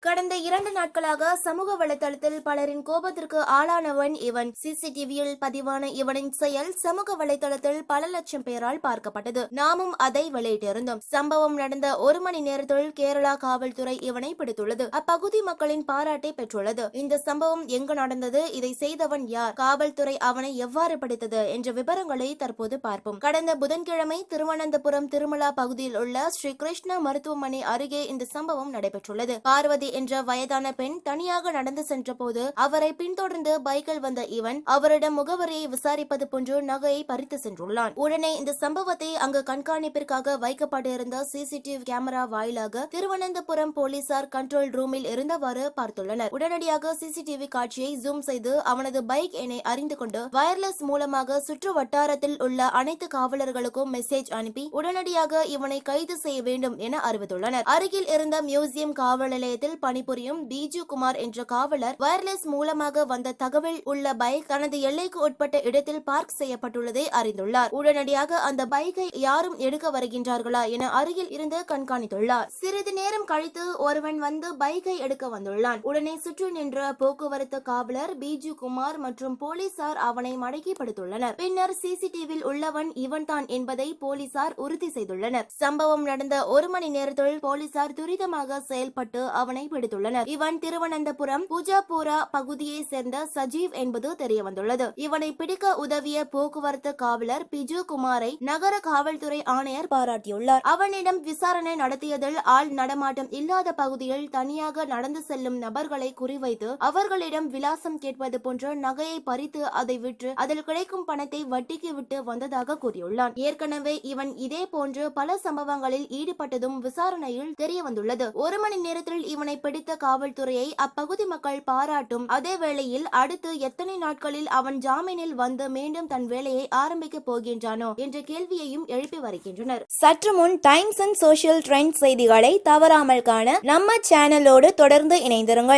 கடந்த இரண்டு நாட்களாக சமூக வலைதளத்தில் பலரின் கோபத்திற்கு ஆளானவன் இவன். சிசிடிவியில் பதிவான இவனின் செயல் சமூக வலைதளத்தில் பல லட்சம் பேரால் பார்க்கப்பட்டது. நாமும் அதை வெளியிட்டிருந்தோம். சம்பவம் நடந்த ஒரு மணி நேரத்தில் கேரளா காவல்துறை இவனை பிடித்துள்ளது. அப்பகுதி மக்களின் பாராட்டை பெற்றுள்ளது. இந்த சம்பவம் எங்கு நடந்தது? இதை செய்தவன் யார்? காவல்துறை அவனை எவ்வாறு பிடித்தது? என்ற விவரங்களை தற்போது பார்ப்போம். கடந்த புதன்கிழமை திருவனந்தபுரம் திருமலா பகுதியில் உள்ள ஸ்ரீ கிருஷ்ண மருத்துவமனை அருகே இந்த சம்பவம் நடைபெற்றுள்ளது. பார்வதி என்ற வயதான பெண் தனியாக நடந்து சென்றபோது அவரை பின்தொடர்ந்து பைக்கில் வந்த இவன் அவரிடம் முகவரியை விசாரிப்பது போன்று நகையை பறித்து சென்றுள்ளான். உடனே இந்த சம்பவத்தை அங்கு கண்காணிப்பிற்காக வைக்கப்பட்டிருந்த சிசிடிவி கேமரா வாயிலாக திருவனந்தபுரம் போலீசார் கண்ட்ரோல் ரூமில் இருந்தவாறு பார்த்துள்ளனர். உடனடியாக சிசிடிவி காட்சியை ஜூம் செய்து அவனது பைக் எண்ணை அறிந்து கொண்டு வயர்லெஸ் மூலமாக சுற்று வட்டாரத்தில் உள்ள அனைத்து காவலர்களுக்கும் மெசேஜ் அனுப்பி உடனடியாக இவனை கைது செய்ய வேண்டும் என அறிவித்துள்ளனர். அருகில் இருந்த மியூசியம் காவல் நிலையத்தில் பணிபுரியும் பிஜு குமார் என்ற காவலர் வயர்லெஸ் மூலமாக வந்த தகவல் உள்ள பைக் தனது எல்லைக்கு உட்பட்ட இடத்தில் பார்க் செய்யப்பட்டுள்ளதை அறிந்துள்ளார். உடனடியாக அந்த பைக்கை யாரும் எடுக்க வருகின்றார்களா என அருகில் இருந்து கண்காணித்துள்ளார். சிறிது நேரம் கழித்து ஒருவன் வந்து பைக்கை எடுக்க வந்துள்ளான். உடனே சுற்றி நின்ற போக்குவரத்து காவலர் பிஜு குமார் மற்றும் போலீசார் அவனை மடக்கி படுத்துள்ளனர் பின்னர் சிசிடிவியில் உள்ளவன் இவன்தான் என்பதை போலீசார் உறுதி செய்துள்ளனர். சம்பவம் நடந்த ஒரு மணி நேரத்தில் போலீசார் துரிதமாக செயல்பட்டு அவனை கைப்பிடித்துள்ளனர் இவன் திருவனந்தபுரம் பூஜாபுரா பகுதியை சேர்ந்த சஜீவ் என்பது தெரியவந்துள்ளது. இவனை பிடிக்க உதவிய போக்குவரத்து காவலர் பிஜு குமாரை நகர காவல்துறை ஆணையர் பாராட்டியுள்ளார். அவனிடம் விசாரணை நடத்தியதில் ஆள் நடமாட்டம் இல்லாத பகுதியில் தனியாக நடந்து செல்லும் நபர்களை குறிவைத்து அவர்களிடம் விலாசம் கேட்பது போன்ற நகையை பறித்து அதை விற்று அதில் கிடைக்கும் பணத்தை வட்டிக்கு விட்டு வந்ததாக கூறியுள்ளான். ஏற்கனவே இவன் இதே போன்று பல சம்பவங்களில் ஈடுபட்டதும் விசாரணையில் தெரிய வந்துள்ளது ஒரு மணி நேரத்தில் இவனை பிடித்த காவல்துறையை அப்பகுதி மக்கள் பாராட்டும். அதே வேளையில் அடுத்து எத்தனை நாட்களில் அவன் ஜாமீனில் வந்து மீண்டும் தன் வேலையை ஆரம்பிக்க போகின்றானோ என்ற கேள்வியையும் எழுப்பி வருகின்றனர். சற்று முன் டைம்ஸ் அண்ட் சோசியல் ட்ரெண்ட் செய்திகளை தவறாமல் காண நம்ம சேனலோடு தொடர்ந்து இணைந்திருங்கள்.